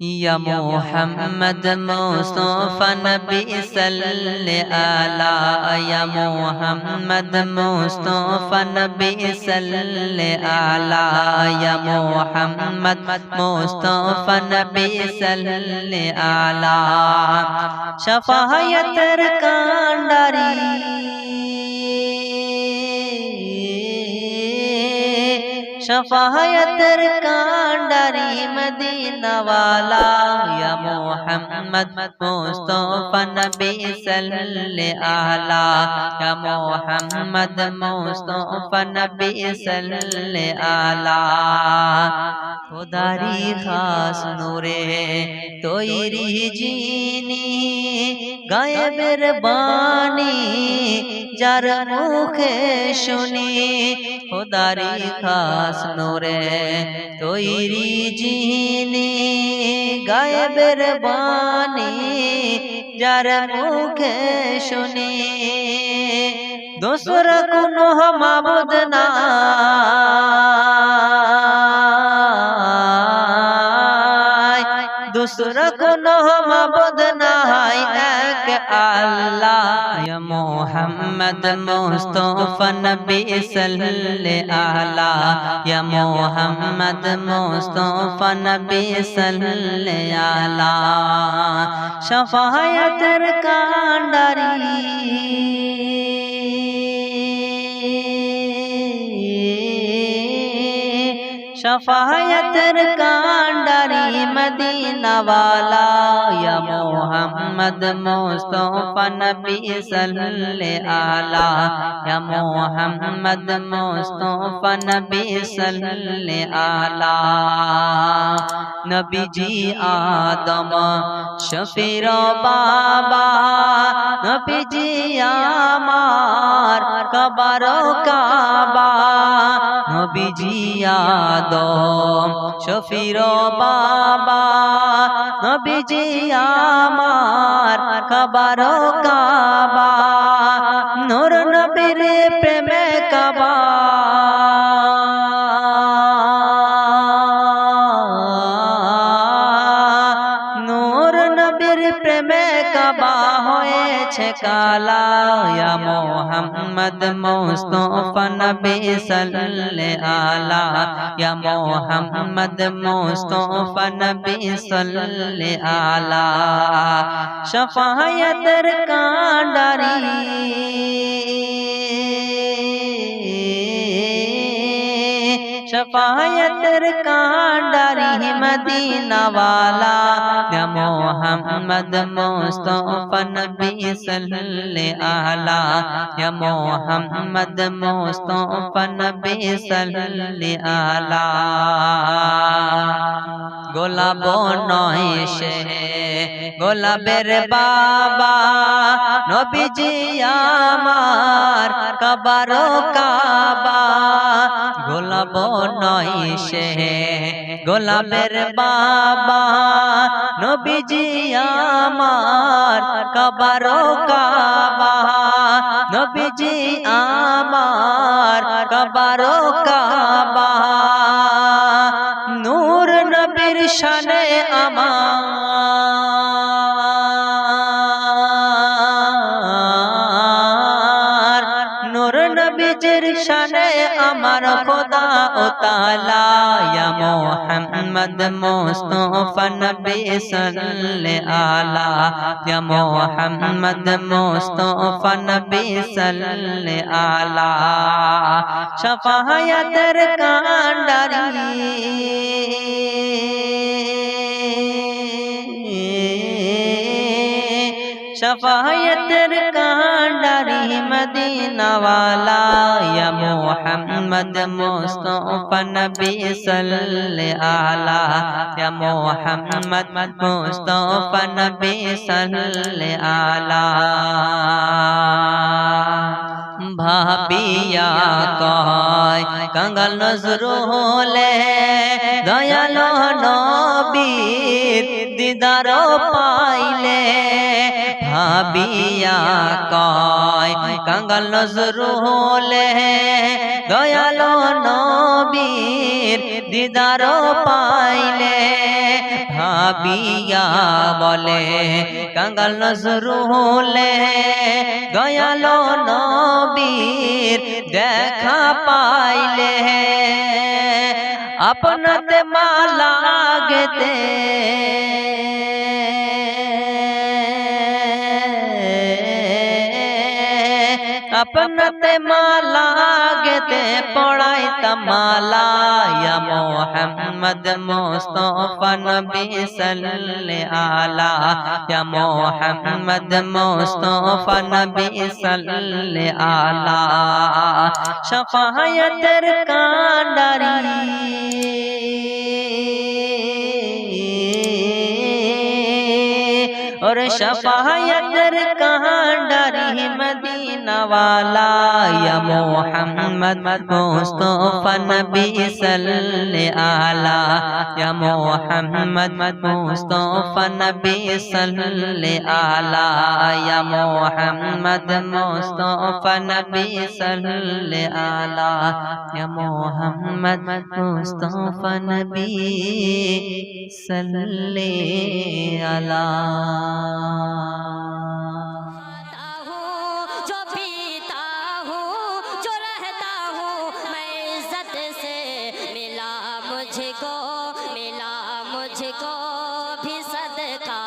يا محمد مصطفى نبي صل على يا محمد مصطفى نبي صل على يا محمد مصطفى نبي صل على شفاعتر কান্ডারি শফায়তের কান্ডারি মদিনাওয়ালা ইয়া মুহাম্মদ মুস্তাফা নবী সাল্লাল্লাহু আলা ইয়া মুহাম্মদ মুস্তাফা নবী সাল্লাল্লাহু আলা খোদারি খাস নূরে তৈরি জিনি গায়েবের বাণী যার মুখে শুনি, খোদারি খাস নূরে তৈরি জিনি গায়েবের বাণী যার মুখে শুনি। দোসরা কোনো মাবুদ না। দোসর কোন মাবুদ নাই এক আল্লাহ। ইয়া মুহাম্মদ মুস্তাফা নবী সাল্লাল্লাহু আলা। ইয়া মুহাম্মদ মুস্তাফা নবী সাল্লাল্লাহু আলা। শাফায়াতের কান্ডারি। শফায়তের কান্ডারি মদিনাওয়ালা ইয়া মুহাম্মদ মুস্তাফা নবী সাল্লাল্লাহু আলা ইয়া মুহাম্মদ মুস্তাফা নবী সাল্লাল্লাহু আলা নবীজি আদম শফির বাবা নবীজি আমার কবর কাবা নবীজি আদম শফির বাবা নবীজি আমার কবর প্রেমে কাবা হয়েছে কালা। ইয়া মুহাম্মদ মুস্তাফা নবী সাল্লাল্লাহু আলা। ইয়া মুহাম্মদ মুস্তাফা নবী সাল্লাল্লাহু আলা। শফায়াতের কান্ডারি। শফায়তের কান্ডারি মদিনাওয়ালা ইয়া মুহাম্মদ মুস্তাফা নবী সাল্লাল্লাহু আলা ইয়া মুহাম্মদ মুস্তাফা নবী সাল্লাল্লাহু আলা গোলাপ নয় সে গোলাপের বাবা নবীজি আমার কবর কাবা গোলাপ নয় সে গোলাপের বাবা, নবীজি আমার, কবর কাবা, নবীজি আমার, কবর কাবা। নূর নবীর শানে আমার আমার খোদা ইয়া মুহাম্মদ মুস্তাফা সাল্লাল্লাহু আলা ইয়া মুহাম্মদ মুস্তাফা সাল্লাল্লাহু আলা। শফায়াতের কান্ডারি শফায়তের কান্ডারি মদিনাওয়ালা ইয়া মুহাম্মদ মুস্তাফা নবী সাল্লাল্লাহু আলা ইয়া মুহাম্মদ মুস্তাফা নবী সাল্লাল্লাহু আলা ভাবিয়া কয় কঙ্গাল নজরুলে দয়ালো নবীর দিদার পাইলে ভাবিয়া কয়, কাঙ্গাল নজরু হলে দয়ালো নবীর দিদার পাইলে ভাবিয়া বলে, কাঙ্গাল নজরু হলে দয়ালো নবীর দেখা পাইলে, আপনাতে মালা গেতে अपनते माला गते पढ़ाई तमाला या मोहम्मद मुस्तफा नबी सल्ले आला या मोहम्मद मुस्तफा नबी सल्ले आला शफायतर कांडारी और शफायतर कांडारी मदीना वाला या मोहम्मद मुस्तफा नबी सल्ले आला या मोहम्मद मुस्तफा नबी सल्ले आला या मोहम्मद मुस्तफा नबी सल्ले आला या मोहम्मद मुस्तफा नबी सल्ले आला खाता हूँ जो पीता हूँ जो रहता हूँ मैं इज्जत से मिला मुझको मिला मुझको भी सदका